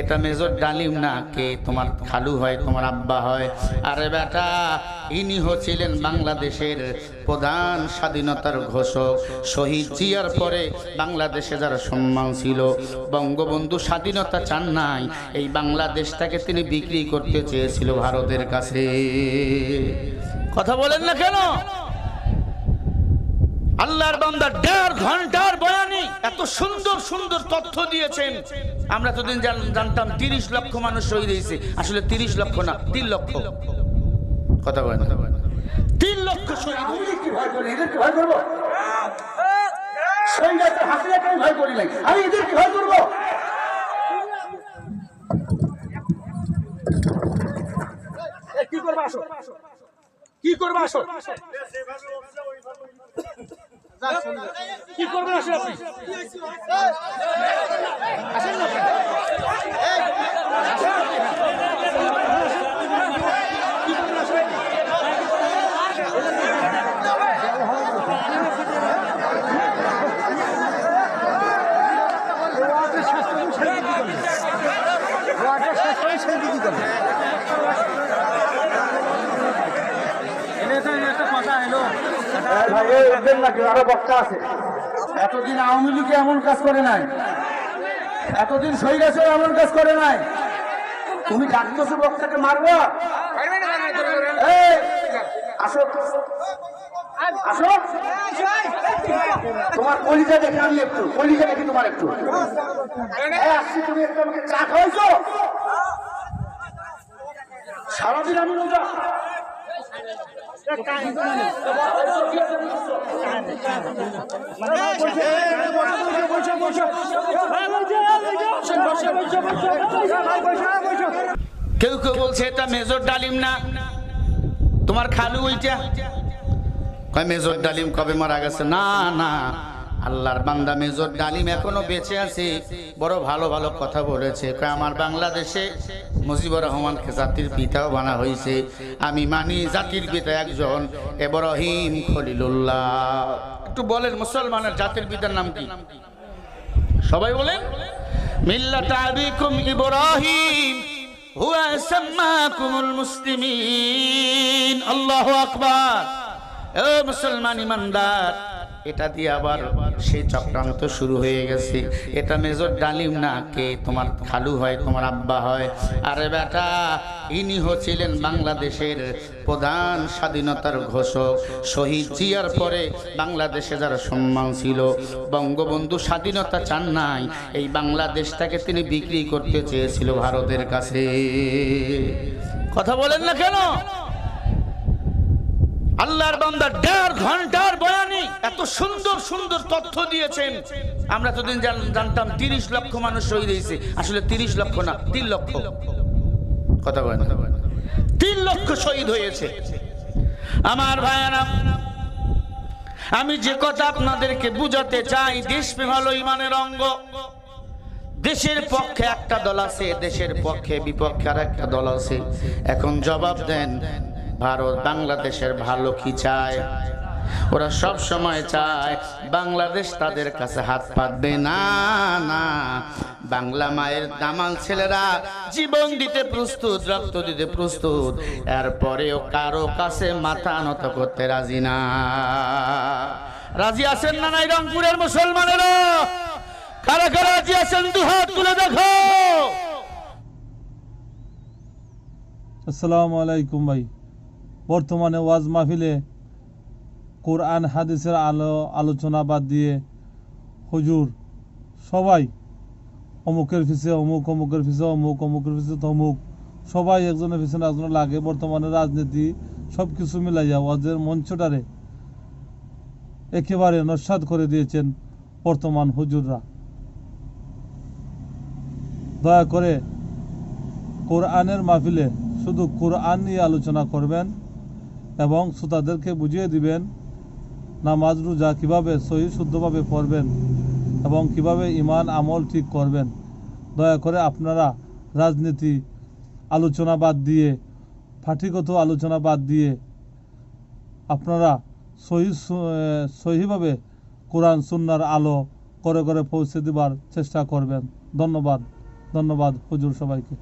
এটা মেজর ডালিম না, কে তোমার খালু হয়, তোমার আব্বা হয়। আরে বেটা, ইনি হচ্ছিলেন বাংলাদেশের প্রধান স্বাধীনতার ঘোষক। শহীদ জিয়ার পরে বাংলাদেশে যারা সম্মান ছিল, বঙ্গবন্ধু স্বাধীনতা চান নাই, এই বাংলাদেশটাকে তিনি বিক্রি করতে চেয়েছিল ভারতের কাছে। কথা বলেন না কেন? আল্লাহর বান্দা দেড় ঘণ্টার বয়ানি এত সুন্দর সুন্দর তথ্য দিয়েছেন। আমরা তোদিন জান- জানতাম তিরিশ লক্ষ মানুষ শহীদ হয়েছে। আসলে তিরিশ লক্ষ না তিন লক্ষ। কথা বলেন তিন লক্ষ শহীদ আমি কি এদেরকে ভয় করব? আসো? কি করবে আসো? কি করবে আসো আপনি? আসেন না কি করবে আসো এই ভাই এই নাকি? আরও বক্তা আছে। এতদিন আওয়ামী লীগ এমন কাজ করে নাই। এতদিন সৈরাসও এমন কাজ করে নাই। তুমি ডাকতেছো বক্তাকে মারবো? আসো। আসো। তোমার কলিজা দেখে আমি একটু কলিজা দেখি তোমার একটু। আসছি তুমি একটু আমাকে চা খাওয়াইছো? সারাদিন আমি রোজা কেউ কেউ বলছে, এটা মেজর ডালিম না। তোমার খালু ওইটা মেজর ডালিম কবে মারা গেছে? না না। আল্লাহর বান্দা মেজর ডালিম এখনও বেঁচে আছে। বড় ভালো ভালো কথা বলেছে। আমার বাংলাদেশে মুজিবুর রহমানকে জাতির পিতাও বানা হয়েছে। আমি মানি জাতির পিতা একজন এব্রাহিম খলিলুল্লাহ। একটু বলেন, মুসলমানের জাতির পিতার নাম কি? সবাই বলেন। মিল্লাত আবিকুম ইব্রাহিম, হুয়া সাম্মাকুমুল মুসলিমিন। আল্লাহু আকবার। ও মুসলমান ইমানদার এটা দিয়ে আবার সেই চক্রান্ত শুরু হয়ে গেছে। এটা মেজর ডালিম না, কে? তোমার খালু হয়, তোমার আব্বা হয়। আরে বেটা, ইনি হচ্ছিলেন বাংলাদেশের প্রধান স্বাধীনতার ঘোষক। শহীদ জিয়ার পরে বাংলাদেশে যারা সম্মান ছিল। বঙ্গবন্ধু স্বাধীনতা চান নাই, এই বাংলাদেশটাকে তিনি বিক্রি করতে চেয়েছিল ভারতের কাছে। কথা বলেন না কেন? আল্লাহর বান্দা দেড় ঘণ্টার বয়ানি এত সুন্দর সুন্দর তথ্য দিয়েছেন। আমরা তোদিন জানতাম তিরিশ লক্ষ মানুষ শহীদ হয়েছে। আসলে তিরিশ লক্ষ না, তিন লক্ষ। কথা বলেন তিন লক্ষ শহীদ হয়েছে। আমার ভাইয়ারা, আমি যে কথা আপনাদেরকে বুঝাতে চাই দেশপ্রেম হলো ইমানের অঙ্গ। দেশের পক্ষে একটা দল আছে, দেশের পক্ষে বিপক্ষে আর একটা দল আছে। এখন জবাব দেন ভারত বাংলাদেশের ভালো কি চায়? ওরা সব সময় চায়, বাংলাদেশ তাদের কাছে হাত পাতবে না না, বাংলা মায়ের দামাল ছেলেরা জীবন দিতে প্রস্তুত, রক্ত দিতে প্রস্তুত, এরপরেও কারও কাছে মাথা নত করতে রাজি না। রাজি আছেন না নাই রংপুরের মুসলমানেরা? কারা কারা রাজি আছেন? দু হাত তুলে দেখো। আসসালামু আলাইকুম ভাই। বর্তমানে ওয়াজ মাহফিলে কোরআন, হাদিসের আলো, আলোচনা বাদ দিয়ে হুজুর সবাই অমুকের পিছে অমুক, অমুকের পিছে অমুক, অমুকের পিছে তমুক, সবাই একজনের পিছনে একজনের লাগে। বর্তমানে রাজনীতি সব কিছু মিলাইয়া ওয়াজের মঞ্চটারে একেবারে নস্বাদ করে দিয়েছেন বর্তমান হুজুররা। দয়া করে কোরআনের মাহফিলে শুধু কোরআন নিয়ে আলোচনা করবেন এবং শ্রোতাদেরকে বুঝিয়ে দিবেন নামাজ, রোজা কীভাবে সহি, শুদ্ধভাবে পড়বেন এবং কীভাবে ইমান আমল ঠিক করবেন। দয়া করে আপনারা রাজনীতি আলোচনা বাদ দিয়ে পার্টিগত আলোচনা বাদ দিয়ে আপনারা সহি সহিভাবে কোরআন, সুন্নার আলো করে করে পৌঁছে দেবার চেষ্টা করবেন। ধন্যবাদ। ধন্যবাদ হুজুর সবাইকে।